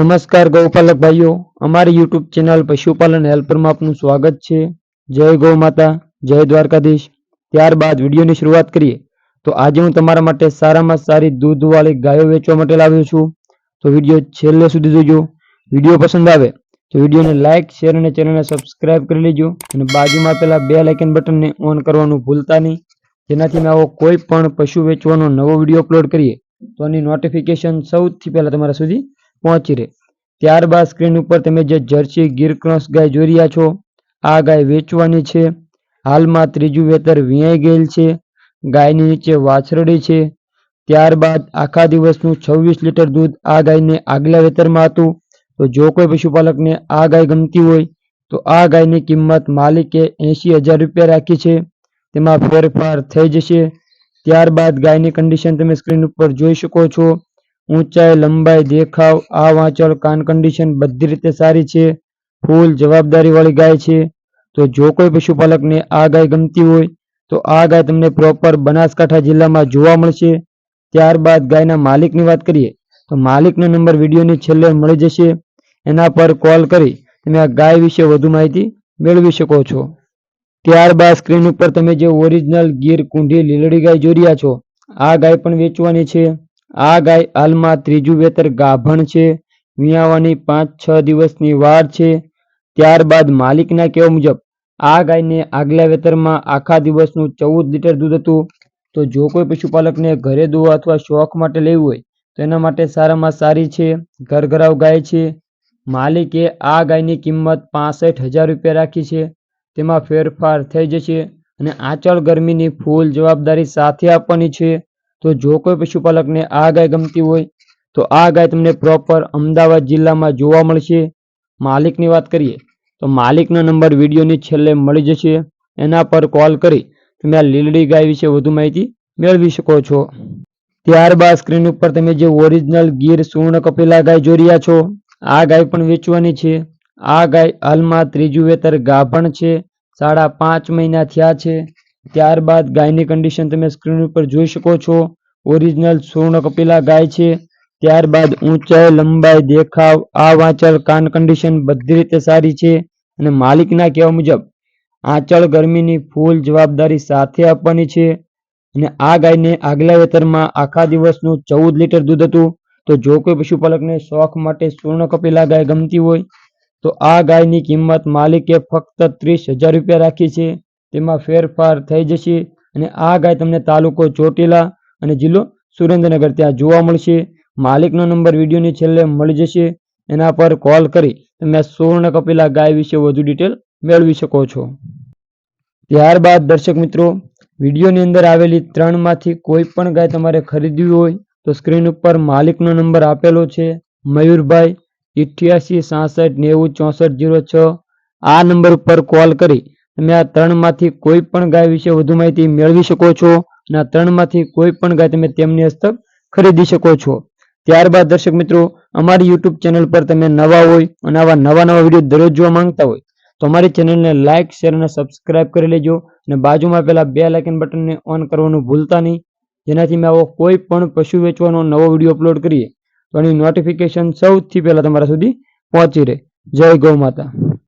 નમસ્કાર ગૌપાલક ભાઈઓ અમારી યુટ્યુબ ચેનલ પશુપાલન હેલ્પરમાં આપનું સ્વાગત છે. જય ગૌ માતા, જય દ્વારકાધીશ. ત્યારબાદ વિડીયોની શરૂઆત કરીએ. તો આજે હું તમારા માટે સારામાં સારી દૂધવાળી ગાયો વેચવા માટે લાવ્યો છું. તો વીડિયો છેલ્લે સુધી જોજો. વીડિયો પસંદ આવે તો વિડીયોને લાઇક શેર અને ચેનલને સબસ્ક્રાઇબ કરી લેજો. અને બાજુમાં પહેલાં બે લાઇકન બટનને ઓન કરવાનું ભૂલતા નહીં. જેનાથી મેં આવો કોઈ પણ પશુ વેચવાનો નવો વીડિયો અપલોડ કરીએ. તો આની નોટિફિકેશન સૌથી પહેલાં તમારા સુધી પહોંચી રહે. ત્યારબાદ સ્ક્રીન ઉપર તમે જે જર્સી ગીર ક્રોસ ગાય જોઈ રહ્યા છો, આ ગાય વેચવાની છે. હાલમાં ત્રીજું વેતર વિયાઈ ગયેલ છે. ગાયની નીચે વાછરડી છે. ત્યારબાદ આખા દિવસનું છવ્વીસ લીટર દૂધ આ ગાયને આગલા વેતરમાં હતું. તો જો કોઈ પશુપાલકને આ ગાય ગમતી હોય, તો આ ગાયની કિંમત માલિકે એંશી હજાર રૂપિયા રાખી છે. તેમાં ફેરફાર થઈ જશે. ત્યારબાદ ગાયની કન્ડિશન તમે સ્ક્રીન ઉપર જોઈ શકો છો. ઊંચાઈ, લંબાઈ, દેખાવ, આ વાંચળ કાન કન્ડિશન બધી રીતે સારી છે. ફૂલ જવાબદારીવાળી ગાય છે. તો જો કોઈ પશુપાલકને આ ગાય ગમતી હોય, તો આ ગાય તમને પ્રોપર બનાસકાંઠા જિલ્લામાં જોવા મળશે. ત્યારબાદ ગાયના માલિકની વાત કરીએ, તો માલિકનો નંબર વિડીયોની છેલ્લે મળી જશે. એના પર કોલ કરી તમે આ ગાય વિશે વધુ માહિતી મેળવી શકો છો. ત્યારબાદ સ્ક્રીન ઉપર તમે જે ઓરિજિનલ ગીર, કુંઢી, લીલડી ગાય જોઈ રહ્યા છો, આ ગાય પણ વેચવાની છે. આ ગાય હાલમાં ત્રીજું વેતર ગાભણ છે. વિયાવાની પાંચ છ દિવસની વાર છે. ત્યારબાદ માલિકના કહેવા મુજબ, આ ગાયને આગલા વેતરમાં આખા દિવસનું ચૌદ લીટર દૂધ હતું. તો જો કોઈ પશુપાલકને ઘરે દોવા અથવા શોખ માટે લેવું હોય, તો એના માટે સારામાં સારી છે. ઘરઘરાવ ગાય છે. માલિકે આ ગાયની કિંમત પાસઠ હજાર રૂપિયા રાખી છે. તેમાં ફેરફાર થઈ જશે અને આંચળ ગરમીની ફૂલ જવાબદારી સાથે આપવાની છે. તો જો કોઈ પશુપાલકને આ ગાય ગમતી હોય, તો આ ગાય તમને પ્રોપર અમદાવાદ જિલ્લામાં જોવા મળશે. માલિકની વાત કરીએ, તો માલિકનો નંબર વિડીયોની છેલ્લે મળી જશે. એના પર કોલ કરી તમે આ લીલડી ગાય વિશે વધુ માહિતી મેળવી શકો છો. ત્યારબાદ સ્ક્રીન ઉપર તમે જે ઓરિજિનલ ગીર સુવર્ણ કપિલા ગાય જોઈ રહ્યા છો, આ ગાય પણ વેચવાની છે. આ ગાય હાલમાં ત્રીજું વેતર ગાભણ છે, સાડા પાંચ મહિના થયા છે. ત્યારબાદ ગાયની કન્ડિશન તમે સ્ક્રીન ઉપર જોઈ શકો છો. ઓરિજિનલ સુવર્ણ કપિલા ગાય છે. ત્યારબાદ ઊંચાઈ, લંબાઈ, દેખાવ, આ વાંચળ કાન કન્ડિશન બધી રીતે સારી છે અને માલિકના કહેવા મુજબ આંચળ ગરમીની ફૂલ જવાબદારી સાથે આપવાની છે. અને આ ગાયને આગલા વેતરમાં આખા દિવસનું ચૌદ લીટર દૂધ હતું. તો જો કોઈ પશુપાલકને શોખ માટે સુવર્ણ કપિલા ગાય ગમતી હોય, તો આ ગાયની કિંમત માલિકે ફક્ત ત્રીસ હજાર રૂપિયા રાખી છે. તેમાં ફેરફાર થઈ જશે અને આ ગાય તમને તાલુકો ચોટીલા અને જિલ્લો સુરેન્દ્રનગર. ત્યાં જોવા મળશે. માલિકનો નંબર વિડીયોની છેલ્લે મળી જશે. એના પર કોલ કરી તમે સુવર્ણ કપિલા ગાય વિશે વધુ ડિટેલ મેળવી શકો છો. ત્યારબાદ દર્શક મિત્રો, વિડીયોની અંદર આવેલી ત્રણમાંથી કોઈ પણ ગાય તમારે ખરીદવી હોય તો સ્ક્રીન ઉપર માલિકનો નંબર આપેલો છે. મયુરભાઈ ઇઠ્યાસી સાસઠ નેવું ચોસઠ જીરો છ. આ નંબર ઉપર કોલ કરી તમે આ ત્રણમાંથી કોઈ પણ ગાય વિશે વધુ માહિતી મેળવી શકો છો. આ ત્રણમાંથી કોઈ પણ ગાય તમે તેમની હસ્તક ખરીદી શકો છો. ત્યારબાદ દર્શક મિત્રો, અમારી યુટ્યુબ ચેનલ પર તમે નવા હોય અને આવા નવા નવા વીડિયો દરરોજ જોવા માંગતા હોય, તો અમારી ચેનલને લાઇક શેર અને સબસ્ક્રાઇબ કરી લેજો અને બાજુમાં પેલા બે લાઇકન બટનને ઓન કરવાનું ભૂલતા નહીં. જેનાથી મેં આવો કોઈ પણ પશુ વેચવાનો નવો વીડિયો અપલોડ કરીએ. તો એની નોટિફિકેશન સૌથી પહેલાં તમારા સુધી પહોંચી રહે. જય ગૌ માતા.